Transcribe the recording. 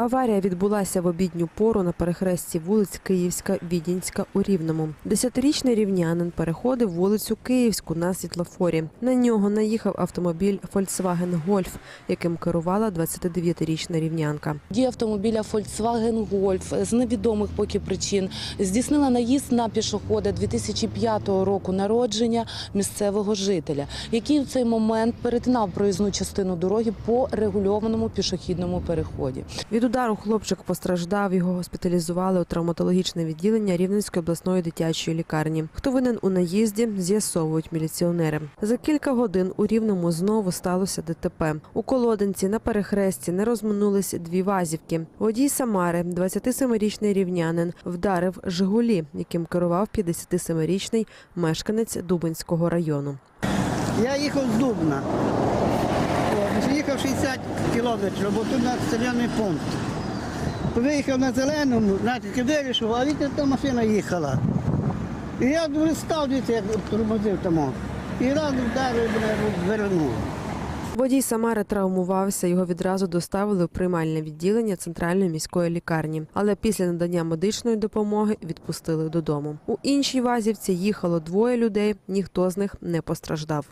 Аварія відбулася в обідню пору на перехресті вулиць Київська, Відінська у Рівному. Десятирічний рівнянин переходив вулицю Київську на світлофорі. На нього наїхав автомобіль Volkswagen Golf, яким керувала 29-річна рівнянка. Дія автомобіля Volkswagen Golf з невідомих поки причин здійснила наїзд на пішохода 2005 року народження місцевого жителя, який у цей момент перетинав проїзну частину дороги по регульованому пішохідному переході. Від удару хлопчик постраждав. Його госпіталізували у травматологічне відділення Рівненської обласної дитячої лікарні. Хто винен у наїзді, з'ясовують міліціонери. За кілька годин у Рівному знову сталося ДТП. У колодинці на перехресті не розминулись дві вазівки. Водій Самари, 27-річний рівнянин, вдарив Жигулі, яким керував 57-річний мешканець Дубинського району. Я їхав з Дубна. Їхав 60 кілометрів, бо тут населений пункт. Виїхав на зеленому, знаєте, вирішив, а вітер та машина їхала. І я став дивіться, як тормозив тому. І раз вдарив мене вернув. Водій Самари травмувався. Його відразу доставили у приймальне відділення центральної міської лікарні. Але після надання медичної допомоги відпустили додому. У іншій вазівці їхало двоє людей. Ніхто з них не постраждав.